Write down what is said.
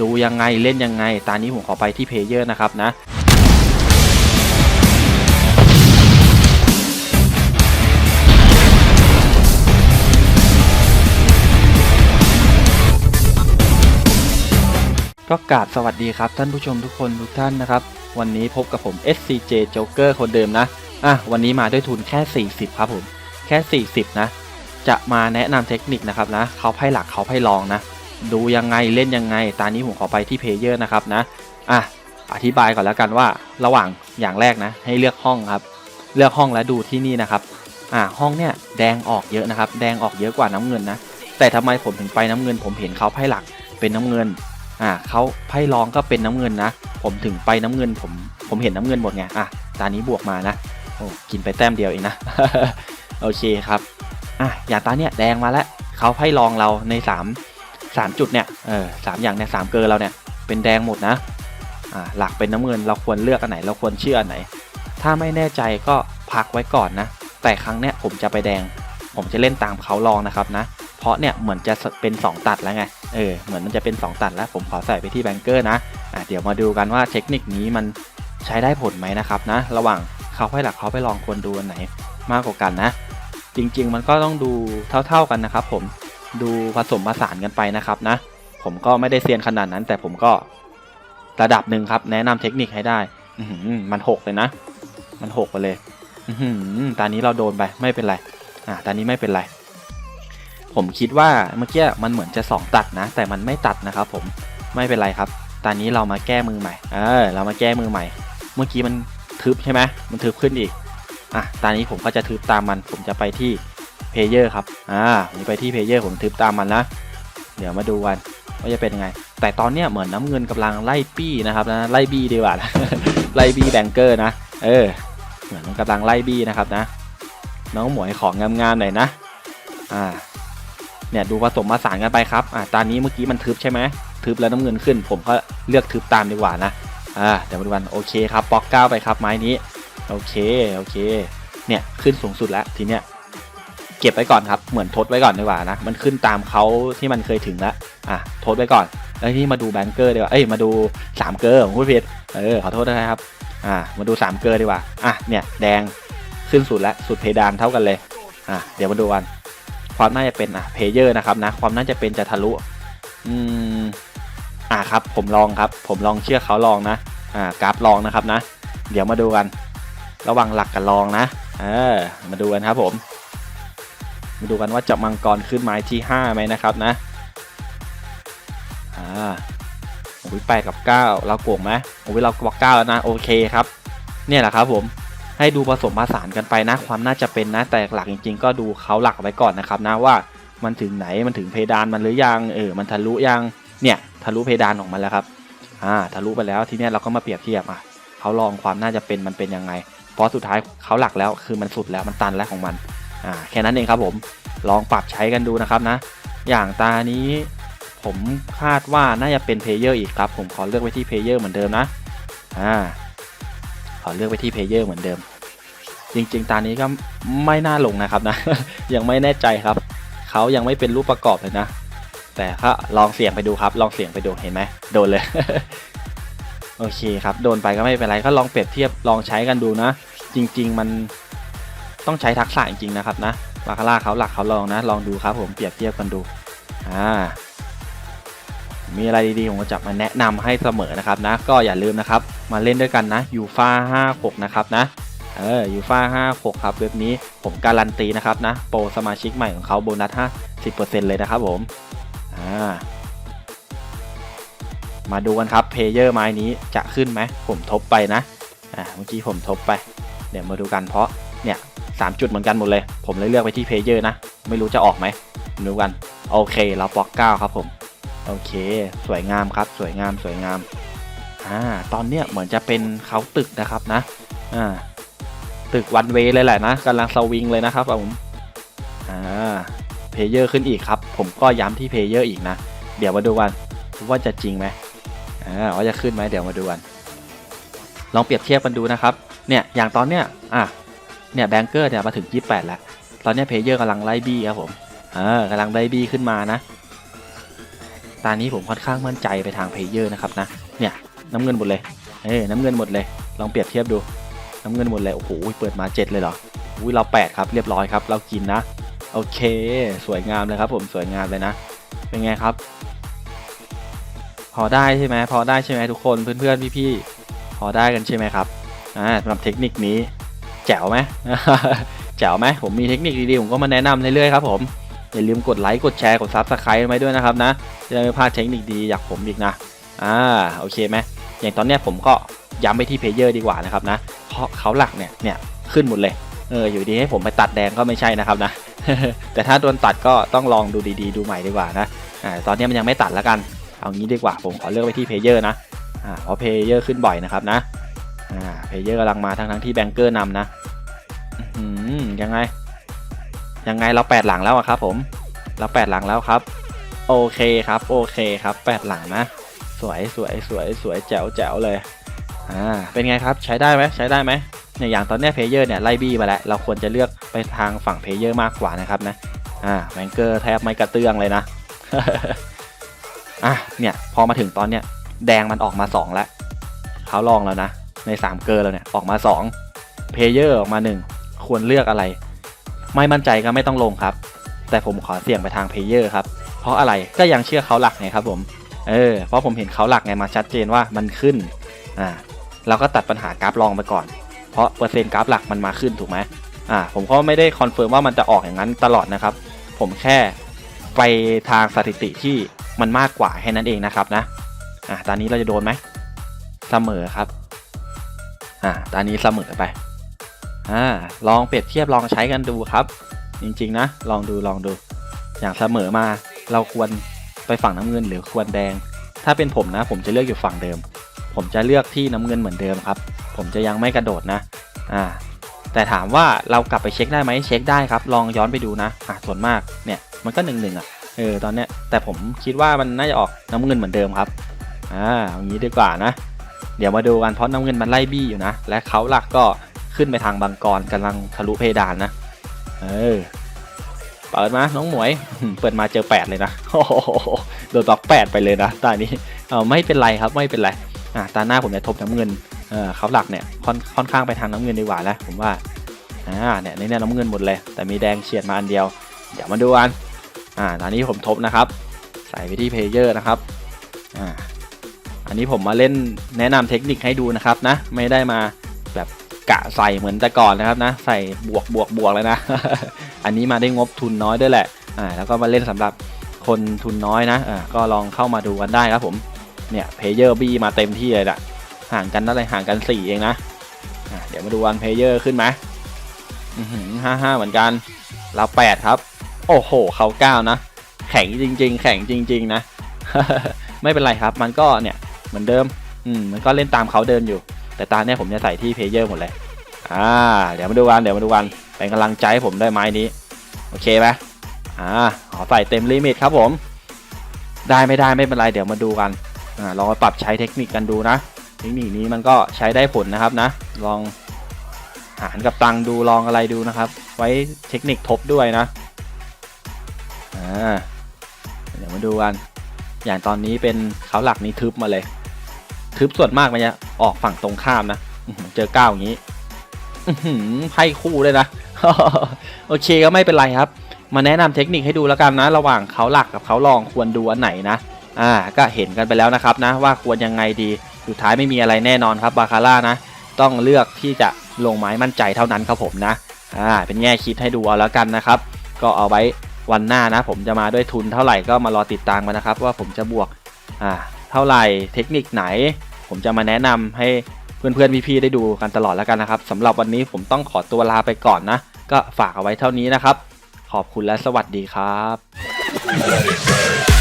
ดูยังไงเล่นยังไง ตอนนี้ผมขอไปที่เพเยอร์นะครับนะก็กราบสวัสดีครับท่านผู้ชมทุกคนทุกท่านนะครับ วันนี้พบกับผม SCJ Joker คนเดิมนะ อะ วันนี้มาด้วยทุนแค่ 40 ครับผม แค่ 40 นะ จะมาแนะนำเทคนิคนะครับนะ เขาไพ่หลักเขาไพ่รองนะ ดูยังไงเล่นยังไง ตอนนี้ผมขอไปที่เพลเยอร์นะครับนะอะอธิบายก่อนแล้วกันว่าระหว่างอย่างแรกนะ ให้เลือกห้องครับ เลือกห้องแล้วดูที่นี่นะครับอ่าห้องเนี่ยแดงออกเยอะนะครับ แดงออกเยอะกว่าน้ำเงินนะ แต่ทำไมผมถึงไปน้ำเงิน ผมเห็นเขาไพ่หลักเป็นน้ำเงินอ่าเขาไพ่รองก็เป็นน้ำเงินนะ ผมถึงไปน้ำเงินผมผมเห็นน้ำเงินหมดไงอะตอนนี้บวกมานะโอ้กินไปแต้มเดียวเองนะโอเคครับอะอย่างตาเนี่ยแดงมาแล้วเขาไพ่รองเราใน 3 3จุดเนี่ยเออสามอย่างเนี่ยสามเกอร์เราเนี่ยเป็นแดงหมดนะอ่าหลักเป็นน้ำเงินเราควรเลือกอันไหน เราควรเชื่ออันไหน ถ้าไม่แน่ใจก็พักไว้ก่อนนะ แต่ครั้งเนี้ยผมจะไปแดง ผมจะเล่นตามเขาลองนะครับนะ เพราะเนี่ยเหมือนจะเป็น 2 ตัดแล้วไงเออเหมือนมันจะเป็น 2 ตัดแล้ว ผมขอใส่ไปที่แบงเกอร์นะอะเดี๋ยวมาดูกันว่าเทคนิคนี้มันใช้ได้ผลไหมนะครับนะ ระหว่างเขาให้หลักเขาไปลองควรดูอันไหนมากกว่ากันนะ จริง ๆ มันก็ต้องดูเท่า ๆกันนะครับผม ดูผสมผสานกันไปนะครับนะ ผมก็ไม่ได้เซียนขนาดนั้น แต่ผมก็ระดับหนึ่งครับ แนะนำเทคนิคให้ได้อมันหกเลยนะ มันหกไปเลยอื้อหือตอนนี้เราโดนไปไม่เป็นไร อะตอนนี้ไม่เป็นไร ผมคิดว่าเมื่อกี้มันเหมือนจะสองตัดนะ แต่มันไม่ตัดนะครับ ผมไม่เป็นไรครับ ตอนนี้เรามาแก้มือใหม่ เออ เรามาแก้มือใหม่ เมื่อกี้มันทึบใช่ไหมมันทึบขึ้นอีก อะตอนนี้ผมก็จะทึบตามมัน ผมจะไปที่ เพลเยอร์ครับ อ่าผมไปที่เพลเยอร์ผมทึบตามมันนะ เดี๋ยวมาดูกันว่าจะเป็นยังไง แต่ตอนเนี้ยเหมือนน้ำเงินกำลังไล่ปี้นะครับนะ ไล่บี้ดีกว่านะไล่บี้แบงเกอร์นะ เออ เหมือนมันกำลังไล่บี้นะครับนะ น้องหมวยของงามๆหน่อยนะ อ่า เนี่ยดูผสมผสานกันไปครับ อ่าตอนนี้เมื่อกี้มันทึบใช่ไหมทึบแล้วน้ำเงินขึ้น ผมก็เลือกทึบตามดีกว่านะ อ่า เดี๋ยวมาดูกันโอเคครับปอกเก้าไปครับไม้นี้ โอเค โอเค เนี่ยขึ้นสูงสุดแล้วทีเนี้ย เก็บไว้ก่อนครับ เหมือนทดไว้ก่อนดีกว่านะ มันขึ้นตามเขาที่มันเคยถึงแล้วอะทดไว้ก่อน แล้วที่มาดูแบงเกอร์ดีกว่า เอ้ย มาดูสามเกอร์ผมพูดผิด เออ ขอโทษนะครับ อ่ามาดูสามเกอร์ดีกว่า อะ เนี่ย แดง ขึ้นสุดแล้ว สุดเพดานเท่ากันเลย อะ เดี๋ยวมาดูกัน ความน่าจะเป็น อะ เพเยอร์นะครับนะ ความน่าจะเป็นจะทะลุ อืม อะครับ ผมลองครับ ผมลองเชื่อเขาลองนะ อ่ากราฟลองนะครับนะ เดี๋ยวมาดูกัน ระว่างหลักกับลองนะ เออ มาดูกันครับผม มาดูกันว่าจะมังกรขึ้นไม้ที่5ไหมนะครับนะ อ่าโอ้ยแปดกับ 9 เราโกงไหมโอ้ยเราบอก9แล้วนะ โอเคครับ เนี่ยแหละครับผม ให้ดูผสมผสานกันไปนะ ความน่าจะเป็นนะ แต่หลักจริง ๆ ก็ดูเขาหลักไว้ก่อนนะครับนะว่ามันถึงไหน มันถึงเพดานมันหรือยัง เออ มันทะลุยัง เนี่ย ทะลุเพดานออกมาแล้วครับ อ่า ทะลุไปแล้ว ทีเนี้ยเราก็มาเปรียบเทียบอะเขาลองความน่าจะเป็นมันเป็นยังไง เพราะสุดท้ายเขาหลักแล้ว คือมันสุดแล้ว มันตันแล้วของมัน อ่าแค่นั้นเองครับผมลองปรับใช้กันดูนะครับนะ อย่างตานี้ผมคาดว่าน่าจะเป็นเพลเยอร์อีกครับ ผมขอเลือกไว้ที่เพลเยอร์เหมือนเดิมนะอ่าขอเลือกไว้ที่เพลเยอร์เหมือนเดิม จริงๆ ตานี้ก็ไม่น่าลงนะครับนะ ยังไม่แน่ใจครับ เขายังไม่เป็นรูปประกอบเลยนะ แต่ก็ลองเสี่ยงไปดูครับ ลองเสี่ยงไปดูเห็นไหมโดนเลย โอเคครับ โดนไปก็ไม่เป็นไร ก็ลองเปรียบเทียบลองใช้กันดูนะ จริง ๆ มัน ต้องใช้ทักษะจริงๆนะครับนะบาคาร่าเขาหลักเขาลองนะ ลองดูครับผมเปรียบเทียบกันดูอ่ามีอะไรดีๆผมก็จะมาแนะนำให้เสมอนะครับนะ ก็อย่าลืมนะครับ มาเล่นด้วยกันนะยูฟ่า56 นะครับนะเออยูฟ่า56 ครับเว็บนี้ผมการันตีนะครับนะ โปรสมาชิกใหม่ของเขาโบนัส 50%เลยนะครับผมอ่ามาดูกันครับเพลเยอร์ไม้นี้จะขึ้นไหมผมทบไปนะอ่าเมื่อกี้ผมทบไป เดี๋ยวมาดูกันเพราะ เนี่ยสามจุดเหมือนกันหมดเลย ผมเลยเลือกไปที่เพเยอร์นะ ไม่รู้จะออกไหมดูกัน โอเค เราปอกเก้าครับผม โอเค สวยงามครับ สวยงามสวยงาม อ่า ตอนเนี้ยเหมือนจะเป็นเขาตึกนะครับนะ อ่า ตึกวันเวเลยแหละนะกำลังสวิงเลยนะครับผม อ่า เพเยอร์ขึ้นอีกครับ ผมก็ย้ำที่เพเยอร์อีกนะ เดี๋ยวมาดูกันว่าจะจริงไหมอ่าว่าจะขึ้นไหมเดี๋ยวมาดูกัน ลองเปรียบเทียบกันดูนะครับ เนี่ย อย่างตอนเนี้ย อะ เนี่ยแบงเกอร์เนี่ยมาถึง 28 แล้ว ตอนนี้เพเยอร์กำลังไล่บี้ครับผมเออกำลังไล่บี้ขึ้นมานะ ตอนนี้ผมค่อนข้างมั่นใจไปทางเพเยอร์นะครับนะ เนี่ยน้ำเงินหมดเลย เอ้ยน้ำเงินหมดเลย ลองเปรียบเทียบดู น้ำเงินหมดเลย โอ้โห เปิดมา 7 เลยเหรอ อุ้ยเรา 8 ครับ เรียบร้อยครับ เรากินนะ โอเค สวยงามเลยครับผม สวยงามเลยนะ เป็นไงครับ พอได้ใช่ไหมพอได้ใช่ไหมทุกคน เพื่อนๆ พี่ๆ พอได้กันใช่ไหมครับ อ่าสำหรับเทคนิคนี้ จ๋วไหมแจ๋วไหมผมมีเทคนิคดีๆ ผมก็มาแนะนำเรื่อยๆครับผมอย่าลืมกดไลค์กดแชร์กดซับสไครต์ไว้ด้วยนะครับนะจะได้ไม่พลาดเทคนิคดีๆจากผมอีกนะอ่าโอเคไหมอย่างตอนเนี้ยผมก็ย้ำไปที่เพลเยอร์ดีกว่านะครับนะเพราะเขาหลักเนี่ยเนี่ยขึ้นหมดเลยเอออยู่ดีให้ผมไปตัดแดงก็ไม่ใช่นะครับนะ แต่ถ้าโดนตัดก็ต้องลองดูดีๆ ดูใหม่ดีกว่านะอ่าตอนนี้มันยังไม่ตัดแล้วกัน เอางี้ดีกว่าผมขอเลือกไปที่เพลเยอร์นะอ่าเพราะเพลเยอร์ขึ้นบ่อยนะครับนะ อ่าเพเยอร์กำลังมาทั้งทั้งที่แบงเกอร์นำนะยังไง ยังไงเราแปดหลังแล้วครับผม เราแปดหลังแล้วครับ โอเคครับ โอเคครับแปดหลังนะ สวยสวยสวยสวยแจ๋วแจ๋วเลย อ่า เป็นไงครับ ใช้ได้ไหมใช้ได้ไหมเนี่ยอย่างตอนนี้เพเยอร์เนี่ยไล่บี้มาแล้ว เราควรจะเลือกไปทางฝั่งเพเยอร์มากกว่านะครับนะ อ่าแบงเกอร์แทบไม่กระเตื้องเลยนะ อะเนี่ยพอมาถึงตอนเนี้ยแดงมันออกมา2แล้วเขาลองแล้วนะ ใน 3 เกอร์แล้วเนี่ยออกมา2เพลเยอร์ออกมา 1 ควรเลือกอะไร ไม่มั่นใจก็ไม่ต้องลงครับ แต่ผมขอเสี่ยงไปทางเพลเยอร์ครับ เพราะอะไรก็ยังเชื่อเขาหลักไงครับผมเออเพราะผมเห็นเขาหลักไงมาชัดเจนว่ามันขึ้นอ่าเราก็ตัดปัญหากราฟรองไปก่อน เพราะเปอร์เซ็นต์กราฟหลักมันมาขึ้นถูกไหมอ่าผมก็ไม่ได้คอนเฟิร์มว่ามันจะออกอย่างนั้นตลอดนะครับ ผมแค่ไปทางสถิติที่มันมากกว่าแค่นั้นเองนะครับนะอ่าตอนนี้เราจะโดนไหมเสมอครับ อ่าตอนนี้เสมอไป อ่า ลองเปรียบเทียบลองใช้กันดูครับ จริงๆนะ ลองดูลองดู อย่างเสมอมา เราควรไปฝั่งน้ำเงินหรือควรแดง ถ้าเป็นผมนะ ผมจะเลือกอยู่ฝั่งเดิม ผมจะเลือกที่น้ำเงินเหมือนเดิมครับ ผมจะยังไม่กระโดดนะ อ่า แต่ถามว่าเรากลับไปเช็คได้ไหมเช็คได้ครับ ลองย้อนไปดูนะ อ่าส่วนมากเนี่ย มันก็หนึ่งหนึ่งอะ เออ ตอนเนี้ย แต่ผมคิดว่ามันน่าจะออกน้ำเงินเหมือนเดิมครับ อ่าเอางนี้ดีกว่านะ เดี๋ยวมาดูกันเพราะน้ำเงินมันไล่บี้อยู่นะ และเขาหลักก็ขึ้นไปทางบางกรกำลังทะลุเพดานนะ เออ เปิดมาน้องหมวย เปิดมาเจอแปดเลยนะโอ้โหโดนบล็อกแปดไปเลยนะตอนนี้เออไม่เป็นไรครับไม่เป็นไรอ่าตาหน้าผมจะทบน้ำเงินเออเขาหลักเนี่ยค่อนค่อนข้างไปทางน้ำเงินดีกว่าแล้วผมว่าอ่าเนี่ยในเนี่ยน้ำเงินหมดเลย แต่มีแดงเฉียดมาอันเดียว เดี๋ยวมาดูกันอ่าตอนนี้ผมทบนะครับ ใส่ไปที่เพลเยอร์นะครับอ่า อันนี้ผมมาเล่นแนะนำเทคนิคให้ดูนะครับนะ ไม่ได้มาแบบกะใส่เหมือนแต่ก่อนนะครับนะ ใส่บวกบวกบวกเลยนะ อันนี้มาได้งบทุนน้อยด้วยแหละอ่าแล้วก็มาเล่นสำหรับคนทุนน้อยนะอ่าก็ลองเข้ามาดูกันได้ครับผมเนี่ยเพเยอร์บี้มาเต็มที่เลยละห่างกันอะไรห่างกันสี่เองนะอ่าเดี๋ยวมาดูวันเพเยอร์ขึ้นไหมอือหือห้าห้าเหมือนกันเราแปดครับ โอ้โหเขาเก้านะ แข็งจริง ๆ แข็งจริง ๆ นะ ไม่เป็นไรครับ มันก็เนี่ย เหมือนเดิม อืมมันก็เล่นตามเขาเดินอยู่ แต่ตาเนี่ยผมจะใส่ที่เพเยอร์หมดเลยอ่าเดี๋ยวมาดูกันเดี๋ยวมาดูกันเป็นกำลังใจให้ผมได้วยไม้นี้ โอเคไหมอ่าขอใส่เต็มลิมิตครับผม ได้ไม่ได้ไม่เป็นไรเดี๋ยวมาดูกันอ่าลองปปรับใช้เทคนิคกันดูนะเทคนิคนี้มันก็ใช้ได้ผลนะครับนะ ลองหารกับตังค์ดูลองอะไรดูนะครับ ไว้เทคนิคทบด้วยนะอ่าเดี๋ยวมาดูกัน อย่างตอนนี้เป็นเขาหลักนี้ทึบมาเลย ทึบส่วนมากมันจะออกฝั่งตรงข้ามนะอื้อเจอก้าวอย่างนี้ไพ่คู่เลยนะ โอเคก็ไม่เป็นไรครับ มาแนะนำเทคนิคให้ดูแล้วกันนะ ระหว่างเขาหลักกับเขารองควรดูอันไหนนะ อ่า ก็เห็นกันไปแล้วนะครับนะ ว่าควรยังไงดี สุดท้ายไม่มีอะไรแน่นอนครับบาคาร่านะ ต้องเลือกที่จะลงไม้มั่นใจเท่านั้นครับผมนะ อ่า เป็นแง่คิดให้ดูเอาแล้วกันนะครับ ก็เอาไว้วันหน้านะ ผมจะมาด้วยทุนเท่าไหร่ก็มารอติดตามกันนะครับ ว่าผมจะบวก อ่า เท่าไหร่ เทคนิคไหน ผมจะมาแนะนำให้เพื่อนๆพี่ๆได้ดูกันตลอดแล้วกันนะครับสำหรับวันนี้ผมต้องขอตัวลาไปก่อนนะ ก็ฝากเอาไว้เท่านี้นะครับ ขอบคุณและสวัสดีครับ